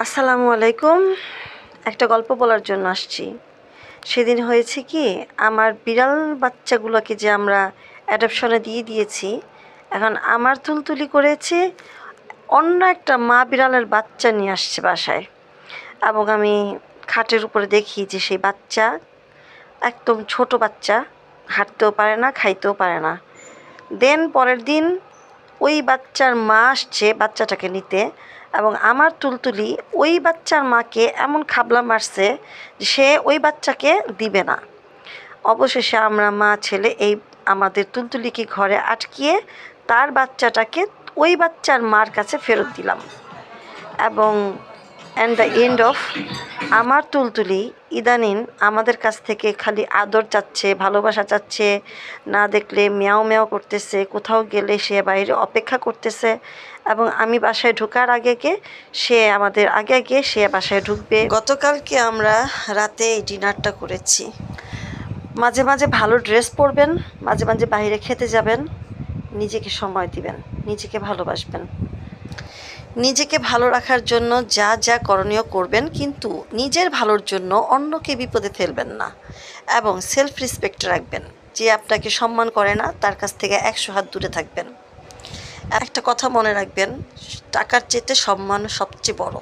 আসসালামু আলাইকুম। একটা গল্প বলার জন্য আসছি। সেদিন হয়েছে কি, আমার বিড়াল বাচ্চাগুলোকে যে আমরা অ্যাডপশনে দিয়ে দিয়েছি, এখন আমার তুলতুলি করেছে, অন্য একটা মা বিড়ালের বাচ্চা নিয়ে আসছে বাসায়। এবং আমি খাটের উপরে দেখি যে সেই বাচ্চা একদম ছোট বাচ্চা, হাঁটতেও পারে না, খাইতেও পারে না। দেন পরের দিন ওই বাচ্চার মা আসছে বাচ্চাটাকে নিতে এবং আমার তুলতুলি ওই বাচ্চার মাকে এমন খাবলা মারছে যে সে ওই বাচ্চাকে দিবে না। অবশেষে আমরা মা, ছেলে এই আমাদের তুলতুলিকে ঘরে আটকিয়ে তার বাচ্চাটাকে ওই বাচ্চার মার কাছে ফেরত দিলাম। এবং অ্যান্ড দ্য এন্ড অফ আমার তুলতুলি ইদানিং আমাদের কাছ থেকে খালি আদর চাচ্ছে, ভালোবাসা চাচ্ছে, না দেখলে মেয়াও মেয়াও করতেছে, কোথাও গেলে সে বাইরে অপেক্ষা করতেছে এবং আমি বাসায় ঢোকার আগে গে সে আমাদের, আগে আগে সে বাসায় ঢুকবে। গতকালকে আমরা রাতে এই ডিনারটা করেছি। মাঝে মাঝে ভালো ড্রেস পরবেন, মাঝে মাঝে বাইরে খেতে যাবেন, নিজেকে সময় দিবেন, নিজেকে ভালোবাসবেন। নিজেকে ভালো রাখার জন্য যা যা করণীয় করবেন, কিন্তু নিজের ভালোর জন্য অন্যকে বিপদে ফেলবেন না এবং সেলফ রেসপেক্ট রাখবেন। যে আপনাকে সম্মান করে না, তার কাছ থেকে একশো হাত দূরে থাকবেন। একটা কথা মনে রাখবেন, টাকার চেতে সম্মান সবচেয়ে বড়।